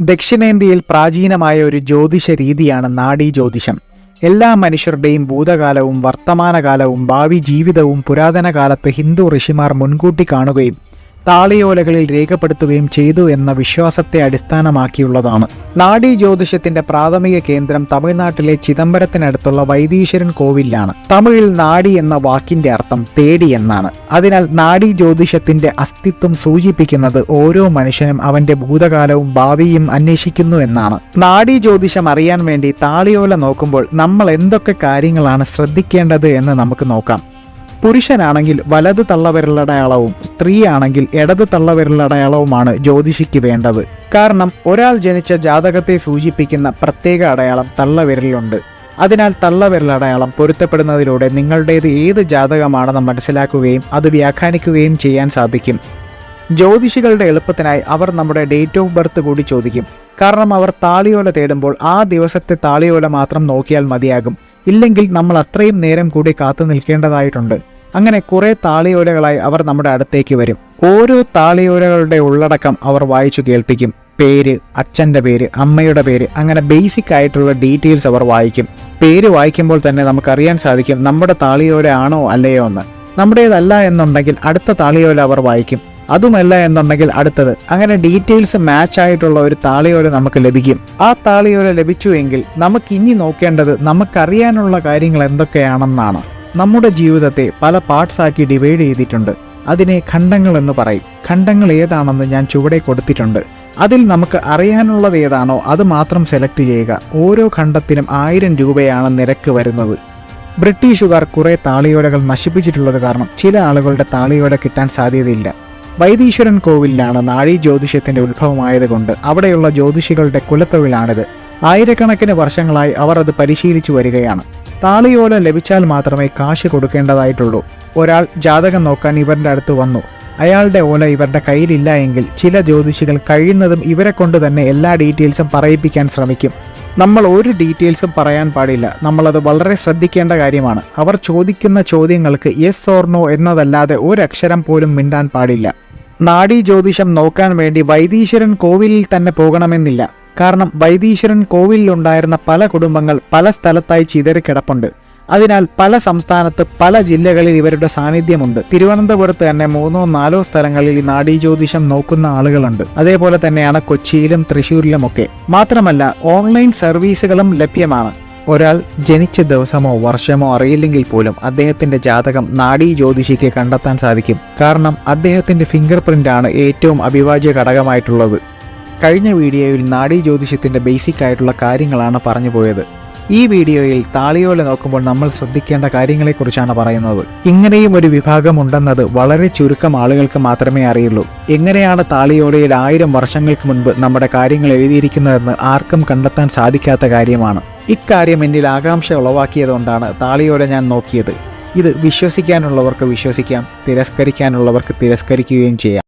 ദക്ഷിണേന്ത്യയിൽ പ്രാചീനമായ ഒരു ജ്യോതിഷ രീതിയാണ് നാഡീ ജ്യോതിഷം. എല്ലാ മനുഷ്യരുടെയും ഭൂതകാലവും വർത്തമാനകാലവും ഭാവി ജീവിതവും പുരാതന കാലത്ത് ഹിന്ദു ഋഷിമാർ മുൻകൂട്ടി കാണുകയും താളിയോലകളിൽ രേഖപ്പെടുത്തുകയും ചെയ്തു എന്ന വിശ്വാസത്തെ അടിസ്ഥാനമാക്കിയുള്ളതാണ്. നാഡീ ജ്യോതിഷത്തിന്റെ പ്രാഥമിക കേന്ദ്രം തമിഴ്നാട്ടിലെ ചിദംബരത്തിനടുത്തുള്ള വൈദീശ്വരൻ കോവിലാണ്. തമിഴിൽ നാഡി എന്ന വാക്കിന്റെ അർത്ഥം തേടി എന്നാണ്. അതിനാൽ നാഡീ ജ്യോതിഷത്തിന്റെ അസ്തിത്വം സൂചിപ്പിക്കുന്നത് ഓരോ മനുഷ്യനും അവന്റെ ഭൂതകാലവും ഭാവിയും അന്വേഷിക്കുന്നു എന്നാണ്. നാഡീ ജ്യോതിഷം അറിയാൻ വേണ്ടി താളിയോല നോക്കുമ്പോൾ നമ്മൾ എന്തൊക്കെ കാര്യങ്ങളാണ് ശ്രദ്ധിക്കേണ്ടത് എന്ന് നമുക്ക് നോക്കാം. പുരുഷനാണെങ്കിൽ വലത് തള്ളവിരലടയാളവും സ്ത്രീയാണെങ്കിൽ ഇടത് തള്ളവിരലടയാളവുമാണ് ജ്യോതിഷിക്ക് വേണ്ടത്. കാരണം ഒരാൾ ജനിച്ച ജാതകത്തെ സൂചിപ്പിക്കുന്ന പ്രത്യേക അടയാളം തള്ളവിരലുണ്ട് അതിനാൽ തള്ളവിരലടയാളം പൊരുത്തപ്പെടുന്നതിലൂടെ നിങ്ങളുടേത് ഏത് ജാതകമാണെന്ന് മനസ്സിലാക്കുകയും അത് വ്യാഖ്യാനിക്കുകയും ചെയ്യാൻ സാധിക്കും. ജ്യോതിഷികളുടെ എളുപ്പത്തിനായി അവർ നമ്മുടെ ഡേറ്റ് ഓഫ് ബർത്ത് കൂടി ചോദിക്കും. കാരണം അവർ താളിയോല തേടുമ്പോൾ ആ ദിവസത്തെ താളിയോല മാത്രം നോക്കിയാൽ മതിയാകും. ഇല്ലെങ്കിൽ നമ്മൾ അത്രയും നേരം കൂടി കാത്തു നിൽക്കേണ്ടതായിട്ടുണ്ട്. അങ്ങനെ കുറേ താളിയോലകളായി അവർ നമ്മുടെ അടുത്തേക്ക് വരും. ഓരോ താളിയോലകളുടെ ഉള്ളടക്കം അവർ വായിച്ചു കേൾപ്പിക്കും. പേര് അച്ഛന്റെ പേര് അമ്മയുടെ പേര് അങ്ങനെ ബേസിക് ആയിട്ടുള്ള ഡീറ്റെയിൽസ് അവർ വായിക്കും. പേര് വായിക്കുമ്പോൾ തന്നെ നമുക്കറിയാൻ സാധിക്കും നമ്മുടെ താളിയോല ആണോ അല്ലയോ എന്ന്. നമ്മുടേതല്ല എന്നുണ്ടെങ്കിൽ അടുത്ത താളിയോല അവർ വായിക്കും. അതുമല്ല എന്നുണ്ടെങ്കിൽ അടുത്തത് അങ്ങനെ ഡീറ്റെയിൽസ് മാച്ച് ആയിട്ടുള്ള ഒരു താളിയോല നമുക്ക് ലഭിക്കും. ആ താളിയോല ലഭിച്ചു എങ്കിൽ നമുക്ക് ഇനി നോക്കേണ്ടത് നമുക്കറിയാനുള്ള കാര്യങ്ങൾ എന്തൊക്കെയാണെന്നാണ്. നമ്മുടെ ജീവിതത്തെ പല പാർട്സ് ആക്കി ഡിവൈഡ് ചെയ്തിട്ടുണ്ട്. അതിനെ ഖണ്ഡങ്ങൾ എന്ന് പറയും. ഖണ്ഡങ്ങൾ ഏതാണെന്ന് ഞാൻ ചുവടെ കൊടുത്തിട്ടുണ്ട്. അതിൽ നമുക്ക് അറിയാനുള്ളത് ഏതാണോ അത് മാത്രം സെലക്ട് ചെയ്യുക. ഓരോ ഖണ്ഡത്തിനും ആയിരം രൂപയാണ് നിരക്ക് വരുന്നത്. ബ്രിട്ടീഷുകാർ കുറേ താളിയോലകൾ നശിപ്പിച്ചിട്ടുള്ളത് കാരണം ചില ആളുകളുടെ താളിയോല കിട്ടാൻ സാധ്യതയില്ല. വൈദീശ്വരൻ കോവിലിലാണ് നാഴി ജ്യോതിഷത്തിന്റെ ഉത്ഭവമായതുകൊണ്ട് അവിടെയുള്ള ജ്യോതിഷികളുടെ കുലത്തൊഴിലാണിത്. ആയിരക്കണക്കിന് വർഷങ്ങളായി അവർ അത് പരിശീലിച്ചു വരികയാണ്. താളിയോല ലഭിച്ചാൽ മാത്രമേ കാശ് കൊടുക്കേണ്ടതായിട്ടുള്ളൂ. ഒരാൾ ജാതകം നോക്കാൻ ഇവരുടെ അടുത്ത് വന്നു. അയാളുടെ ഓല ഇവരുടെ കയ്യിലില്ല എങ്കിൽ ചില ജ്യോതിഷികൾ കഴിയുന്നതും ഇവരെ കൊണ്ട് തന്നെ എല്ലാ ഡീറ്റെയിൽസും പറയിപ്പിക്കാൻ ശ്രമിക്കും. നമ്മൾ ഒരു ഡീറ്റെയിൽസും പറയാൻ പാടില്ല. നമ്മളത് വളരെ ശ്രദ്ധിക്കേണ്ട കാര്യമാണ്. അവർ ചോദിക്കുന്ന ചോദ്യങ്ങൾക്ക് യെസ് ഓർ നോ എന്നതല്ലാതെ ഒരക്ഷരം പോലും മിണ്ടാൻ പാടില്ല. നാഡീ ജ്യോതിഷം നോക്കാൻ വേണ്ടി വൈദീശ്വരൻ കോവിലിൽ തന്നെ പോകണമെന്നില്ല. കാരണം വൈദീശ്വരൻ കോവിലിലുണ്ടായിരുന്ന പല കുടുംബങ്ങൾ പല സ്ഥലത്തായി ചിതറിക്കിടപ്പുണ്ട് അതിനാൽ പല സംസ്ഥാനത്ത് പല ജില്ലകളിൽ ഇവരുടെ സാന്നിധ്യമുണ്ട്. തിരുവനന്തപുരത്ത് തന്നെ മൂന്നോ നാലോ സ്ഥലങ്ങളിൽ ഈ നാഡീജ്യോതിഷം നോക്കുന്ന ആളുകളുണ്ട്. അതേപോലെ തന്നെയാണ് കൊച്ചിയിലും തൃശ്ശൂരിലുമൊക്കെ. മാത്രമല്ല ഓൺലൈൻ സർവീസുകളും ലഭ്യമാണ്. ഒരാൾ ജനിച്ച ദിവസമോ വർഷമോ അറിയില്ലെങ്കിൽ പോലും അദ്ദേഹത്തിന്റെ ജാതകം നാഡീ ജ്യോതിഷിക്ക് കണ്ടെത്താൻ സാധിക്കും. കാരണം അദ്ദേഹത്തിന്റെ ഫിംഗർ ആണ് ഏറ്റവും അഭിവാജ്യ ഘടകമായിട്ടുള്ളത്. കഴിഞ്ഞ വീഡിയോയിൽ നാഡീ ജ്യോതിഷത്തിന്റെ ബേസിക് ആയിട്ടുള്ള കാര്യങ്ങളാണ് പറഞ്ഞു പോയത്. ഈ വീഡിയോയിൽ താളിയോല നോക്കുമ്പോൾ നമ്മൾ ശ്രദ്ധിക്കേണ്ട കാര്യങ്ങളെക്കുറിച്ചാണ് പറയുന്നത്. ഇങ്ങനെയും ഒരു വിഭാഗം ഉണ്ടെന്നത് വളരെ ചുരുക്കം ആളുകൾക്ക് മാത്രമേ അറിയുള്ളൂ. എങ്ങനെയാണ് താളിയോലയിൽ ആയിരം വർഷങ്ങൾക്ക് മുൻപ് നമ്മുടെ കാര്യങ്ങൾ എഴുതിയിരിക്കുന്നതെന്ന് ആർക്കും കണ്ടെത്താൻ സാധിക്കാത്ത കാര്യമാണ്. ഇക്കാര്യം എന്നിൽ ആകാംക്ഷ ഉളവാക്കിയതുകൊണ്ടാണ് താളിയോല ഞാൻ നോക്കിയത്. ഇത് വിശ്വസിക്കാനുള്ളവർക്ക് വിശ്വസിക്കാം തിരസ്കരിക്കാനുള്ളവർക്ക് തിരസ്കരിക്കുകയും ചെയ്യാം.